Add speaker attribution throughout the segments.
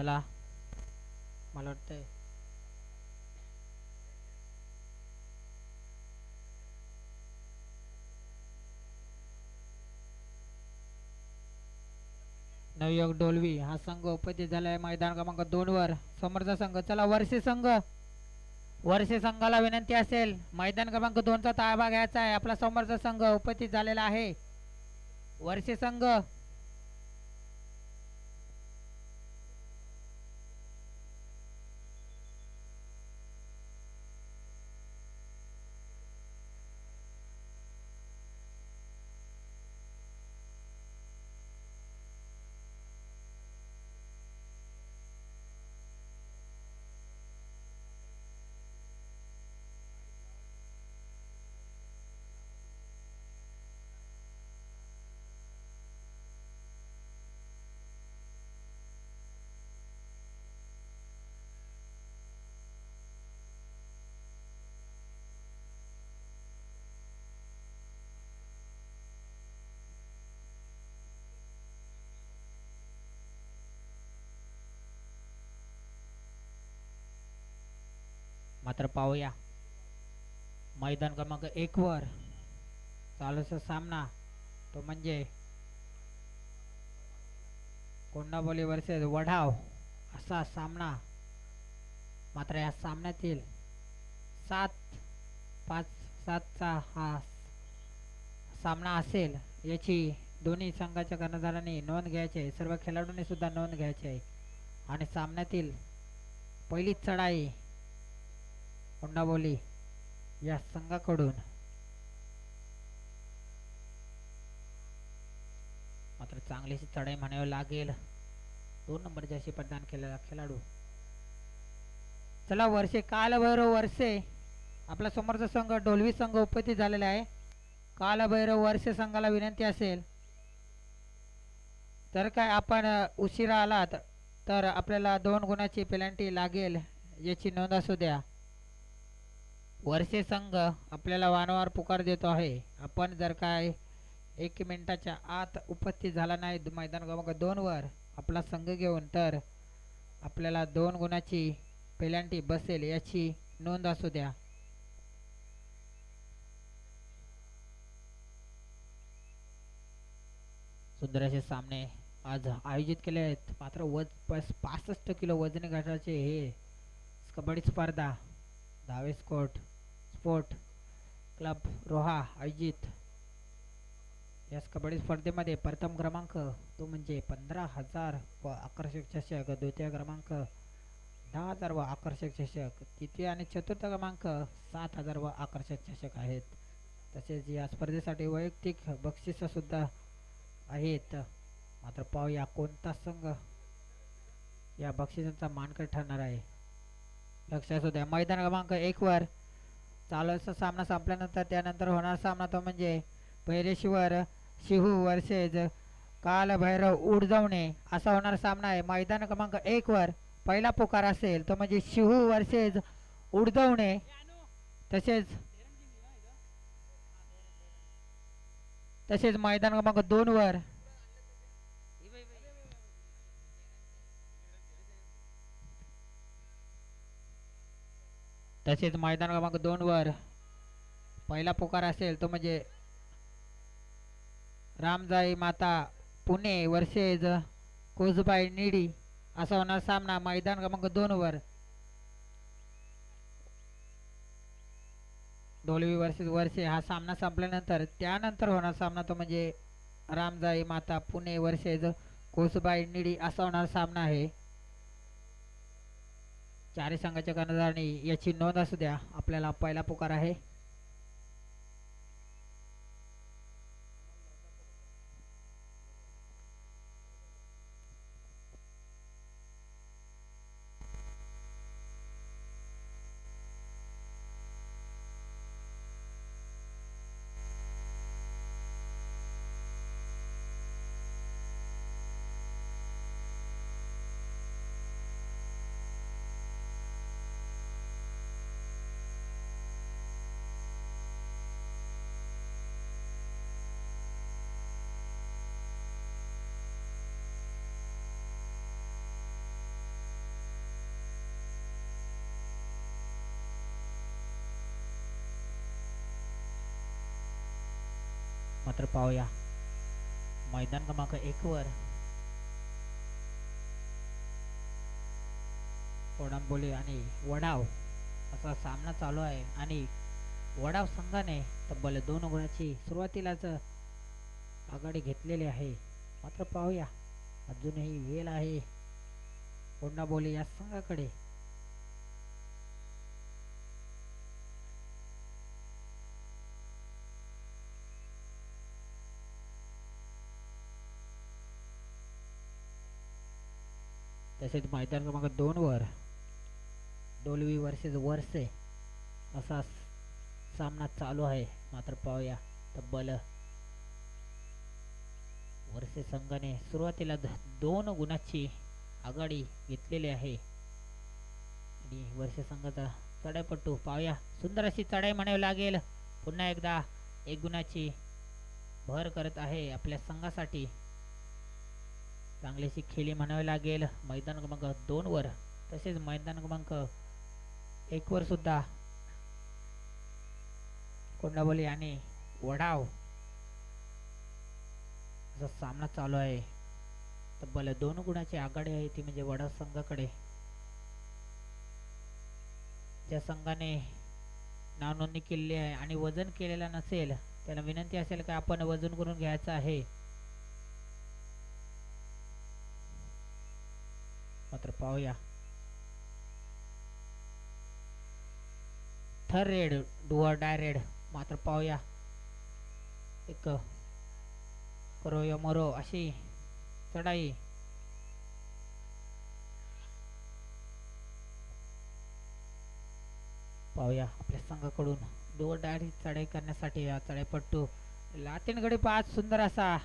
Speaker 1: चला. मला वाटतंय. नवयोग डोलवी हा संघ उपस्थित झालाय मैदान क्रमांक दोन वर. समोरचा संघ चला वर्षे संघ. वर्षे संघाला विनंती असेल मैदान क्रमांक दोनचा ताळबा घ्यायचा आहे. आपला समोरचा संघ उपस्थित झालेला आहे. वर्षे संघ मात्र पाहूया. मैदान क्रमांक एक वर चालूचा सामना तो म्हणजे कोंडाबोली वर्सेस वढाव असा सामना. मात्र या सामन्यातील सात पाच सातचा हा सामना असेल याची दोन्ही संघाच्या कर्णधारांनी नोंद घ्यायची आहे. सर्व खेळाडूंनी सुद्धा नोंद घ्यायची आहे. आणि सामन्यातील पहिली चढाई कोंडाबोली या संघाकडून. मात्र चांगलीशी चढाई म्हणावी लागेल. दोन नंबर जशी प्रदान केलेला खेळाडू. चला वर्षे कालभैरव वर्षे आपला समोरचा संघ डोलवी संघ उपस्थित झालेला आहे. कालभैरव वर्षे संघाला विनंती असेल. तर काय आपण उशिरा आलात तर आपल्याला दोन गुणाची पेनल्टी लागेल याची नोंद असू द्या. वर्षे संघ आपल्याला वारंवार पुकार देतो आहे. आपण जर काय एक मिनिटाच्या आत उपस्थित झाला नाही मैदान क्रमांक दोनवर आपला संघ घेऊन तर आपल्याला दोन गुणाची पेलंटी बसेल याची नोंद असू द्या. सुंदर असे सामने आज आयोजित केले आहेत. मात्र वज पासष्ट किलो वजनी गटाचे हे कबड्डी स्पर्धा दहावे स्पोर्ट स्पोर्ट क्लब रोहा आयोजित. या कबड्डी स्पर्धेमध्ये प्रथम क्रमांक तो म्हणजे पंधरा हजार व आकर्षक चषक द्वितीय क्रमांक दहा हजार व आकर्षक चषक तृतीय आणि चतुर्थ क्रमांक सात हजार व आकर्षक चषक आहेत. तसेच या स्पर्धेसाठी वैयक्तिक बक्षिसंसुद्धा आहेत. मात्र पाहूया कोणता संघ या बक्षिसांचा मानकर ठरणार आहे. लक्षात असू द्या मैदान क्रमांक एकवर चालूचा सामना संपल्यानंतर त्यानंतर होणार सामना तो म्हणजे भैरेश्वर शिहू वर्सेज कालभैरव उडजवणे असा होणार सामना आहे. मैदान क्रमांक एक वर पहिला पुकार असेल तो म्हणजे शिहू वर्सेज उडजवणे तसेच तसेच मैदान क्रमांक दोन तसेच मैदान क्रमांक दोन वर पहिला पुकार असेल तो म्हणजे रामजाई माता पुणे वर्सेज कोजबाई निडी असा होणार सामना मैदान क्रमांक दोन वर. डोलवी वर्सेस वर्षे हा सामना संपल्यानंतर त्यानंतर होणार सामना तो म्हणजे रामजाई माता पुणे वर्सेज कोसबाई निडी असा होणार सामना आहे. चारही संघाच्या कर्णधारांनी याची नोंद असू द्या. आपल्याला पहिला पुकार आहे. मात्र पाहूया. मैदान क्रमांक एक वर. कोडंबोली आणि वडाव असा सामना चालू आहे. आणि वडाव संघाने तब्बल दोन गुणाची सुरुवातीलाच आघाडी घेतलेली आहे. मात्र पाहूया. अजूनही वेळ आहे. कोंडाबोली या संघाकडे तसेच मैदान क्रमांक दोन वर डोलवी वर्सेस वर्से असा सामना चालू आहे. मात्र पाहूया तब्बल वर्से संघाने सुरुवातीला दोन गुणाची आघाडी घेतलेली आहे. आणि वर्षे संघाचा चढाईपट्टू पाहूया. सुंदर अशी चढाई म्हणावी लागेल. पुन्हा एकदा एक गुणाची भर करत आहे आपल्या संघासाठी. चांगलीशी खेळी म्हणावी लागेल. मैदान क्रमांक दोन वर. तसेच मैदान क्रमांक एकवर सुद्धा. कोंडाबोली आणि वडाव. असा सामना चालू आहे. तब्बल दोन गुणाची आघाडी आहे ती म्हणजे वडाव संघाकडे. ज्या संघाने नाव नोंदणी केलेली आहे आणि वजन केलेलं नसेल त्याला विनंती असेल की आपण वजन करून घ्यायचं आहे. मात्र पाहूया. थर रेड डुअर डाय रेड मात्र पाहूया. एक करो यो मरो अशी चढाई. पाहूया आपल्या संघाकडून. डोर डायरी चढाई करण्यासाठी या चढाईपट्टू लातीनगडी पाच सुंदर असा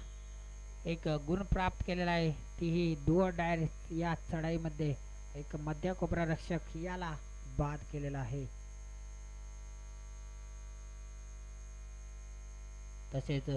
Speaker 1: एक गुण प्राप्त केलेला आहे. तीही दुअर डायर या चढाईमध्ये एक मध्य कोपरा रक्षक याला बाद केलेला आहे. तसेच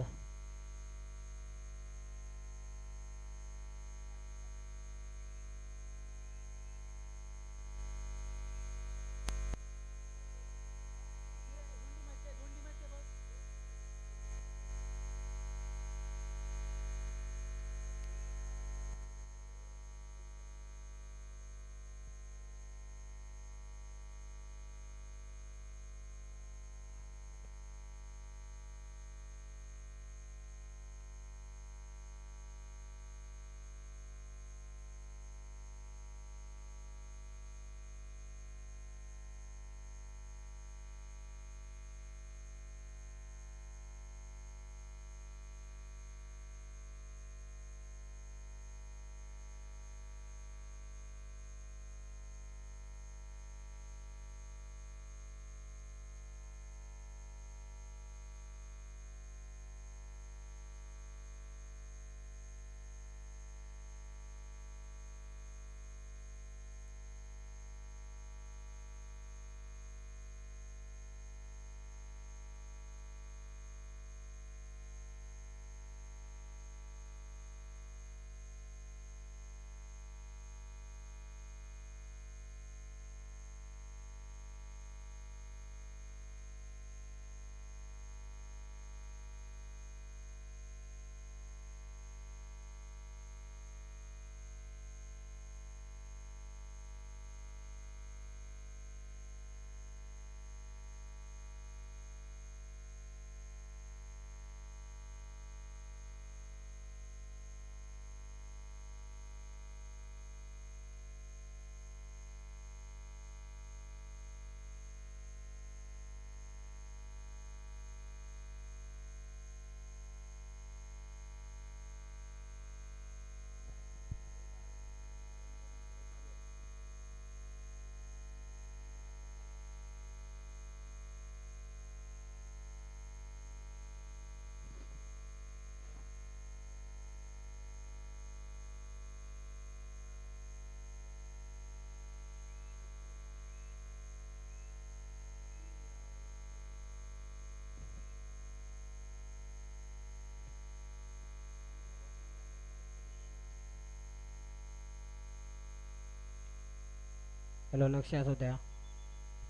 Speaker 1: हॅलो लक्षात असू द्या.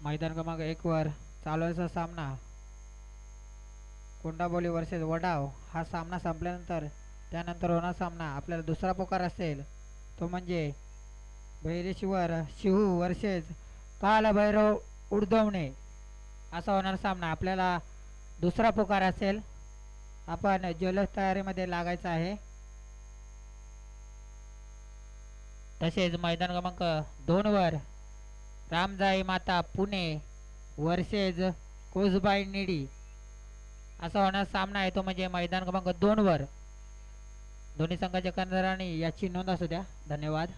Speaker 1: मैदान क्रमांक एक वर चालवायचा सामना. कोंडाबोली वर्सेस वडाव. हा सामना संपल्यानंतर त्यानंतर होणार सामना. आपल्याला दुसरा पुकार असेल तो म्हणजे भैरेश्वर शिहू वर्सेस कालभैरव उडदवणे. असा होणार सामना. आपल्याला दुसरा पुकार असेल आपण जलद तयारीमध्ये लागायचं आहे. तसेच मैदान क्रमांक दोनवर रामजाई माता पुणे वर्सेज कोसबाई निडी. असा होणार सामना आहे तो म्हणजे मैदान क्रमांक दोनवर दोन्ही संघाच्या कर्णधारांनी याची नोंद असू द्या. धन्यवाद.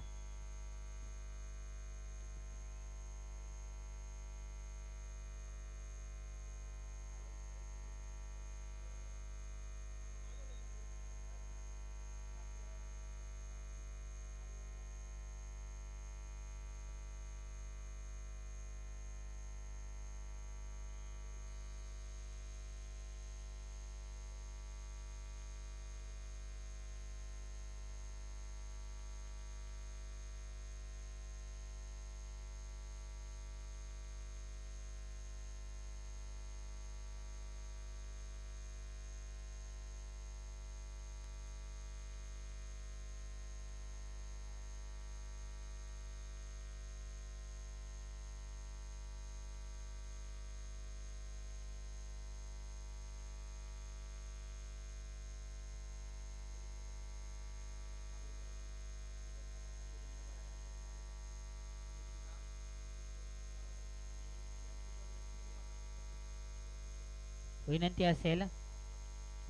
Speaker 1: विनंती असेल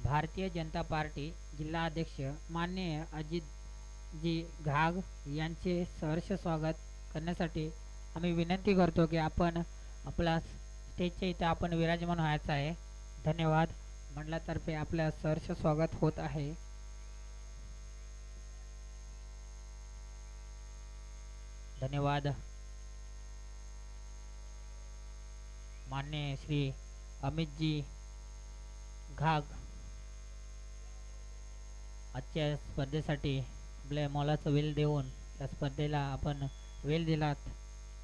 Speaker 1: भारतीय जनता पार्टी जिल्हा अध्यक्ष माननीय अजितजी घाग यांचे सहर्ष स्वागत करण्यासाठी आम्ही विनंती करतो की आपण आपला स्टेजच्या इथं आपण विराजमान व्हायचं आहे. धन्यवाद. मंडळातर्फे आपल्या सहर्ष स्वागत होत आहे. धन्यवाद. मान्य श्री अमितजी घाग आजच्या स्पर्धेसाठी आपल्या मोलाचं वेल देऊन या स्पर्धेला आपण वेल दिलात.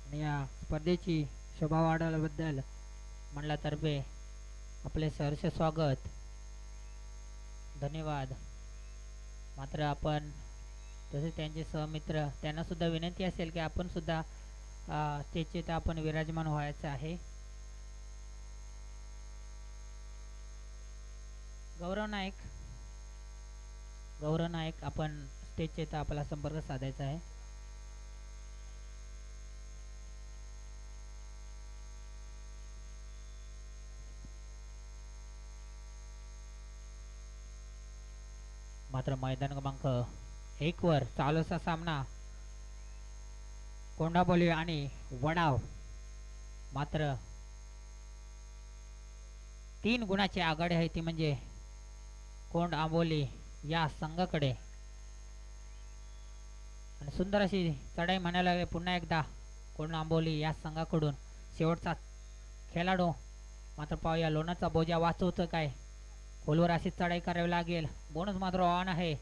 Speaker 1: आणि या स्पर्धेची शोभा वाढवल्याबद्दल मंडळातर्फे आपले सहर्ष स्वागत. धन्यवाद. मात्र आपण तसे त्यांचे सहमित्र त्यांना सुद्धा विनंती असेल की आपण सुद्धा स्टेजचे तर आपण विराजमान व्हायचं आहे. गौरव नाईक. गौरव नाईक आपण स्टेजचे तर आपला संपर्क साधायचा आहे. मात्र मैदान क्रमांक एक वर चालूचा सामना. कोंडाबोली आणि वडाव. मात्र तीन गुणाची आघाडी आहे ती म्हणजे कोंड आंबोली या संघाकडे. आणि सुंदर अशी चढाई म्हणायला लागली. पुन्हा एकदा कोंड आंबोली या संघाकडून. शेवटचा खेळाडू मात्र पाहूया लोणाचा बोजा वाचवतं काय? खोलवर अशी चढाई करावी लागेल. बोनस मात्र ऑन आहे.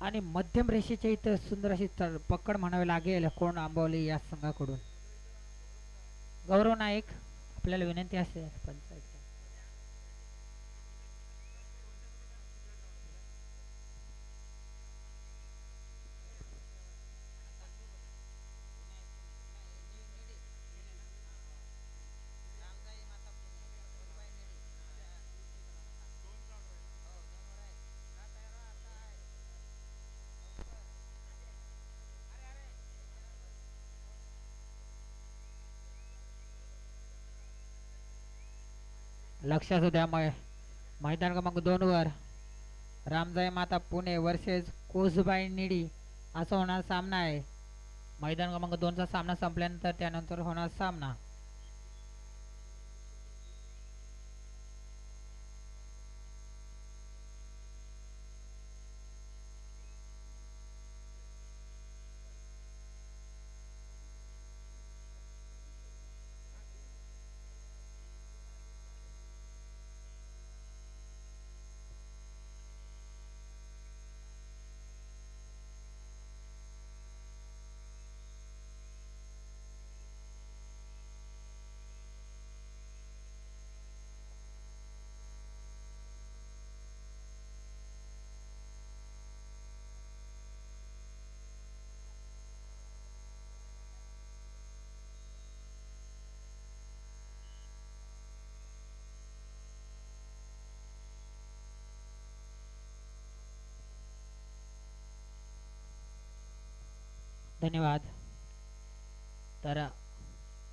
Speaker 1: आणि मध्यम रेषेच्या इथं सुंदर अशी पकड म्हणावी लागेल कोण आंबवली या संघाकडून. गौरव नाईक आपल्याला विनंती असेल पंचायत लक्ष असू द्या मै मैदान क्रमांक दोनवर रामजाई माता पुणे वर्सेस कोसबाई निडी असा होणार सामना आहे. मैदान क्रमांक दोनचा सामना संपल्यानंतर त्यानंतर होणार सामना. धन्यवाद. तर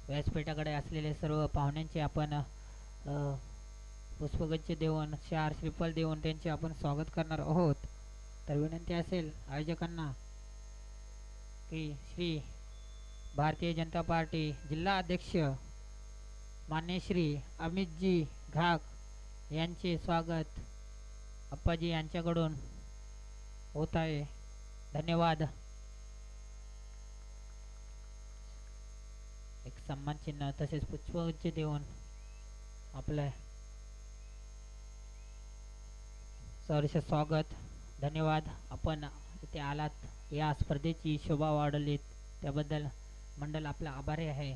Speaker 1: व्यासपीठाकडे असलेले सर्व पाहुण्यांचे आपण पुष्पगच्छ देऊन चार श्रीफल देऊन त्यांचे आपण स्वागत करणार आहोत. तर विनंती असेल आयोजकांना की श्री भारतीय जनता पार्टी जिल्हा अध्यक्ष मान्य श्री अमितजी घाक यांचे स्वागत अप्पाजी यांच्याकडून होत आहे. धन्यवाद. सम्मान चिन्ह तसेच पुष्पगुच्छ देऊन आपलं सहर्ष स्वागत धन्यवाद. आपण इथे आलात. या स्पर्धेची शोभा वाढवली त्याबद्दल मंडल आपला आभारी आहे.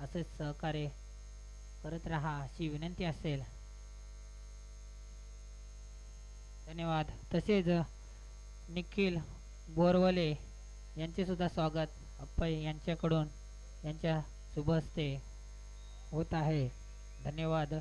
Speaker 1: असेच सहकार्य करत राहा अशी विनंती असेल. धन्यवाद. तसेच निखिल बोरवले यांचे सुद्धा स्वागत. अप्पय यांच्याकडून यांच्या शुभ असते होत आहे. धन्यवाद.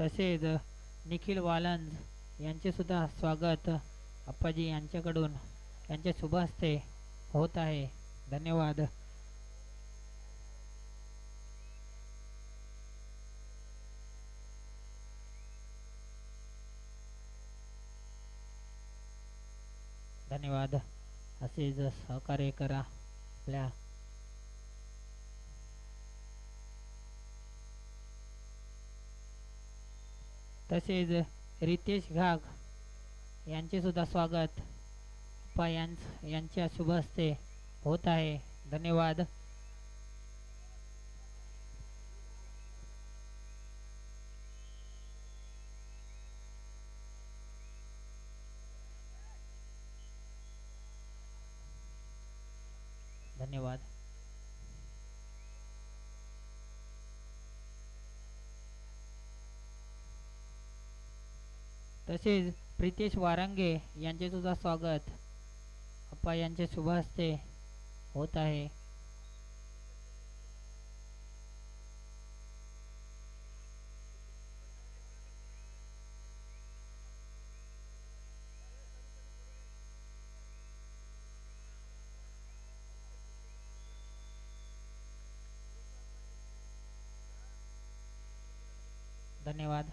Speaker 1: तसेच निखिल वालन यांचे सुद्धा स्वागत अप्पाजी यांच्याकडून. यांच्या शुभ हस्ते होत आहे. धन्यवाद. धन्यवाद. असेच सहकार्य करा आपल्या तसेच रितेश घाग यांचे सुद्धा स्वागत. अप्पा यांच यांच्या शुभ हस्ते होत आहे. धन्यवाद. धन्यवाद. तसेच प्रितेश वारंगे यांचे सुद्धा स्वागत. अप्पा यांचे शुभहस्ते होत आहे. धन्यवाद.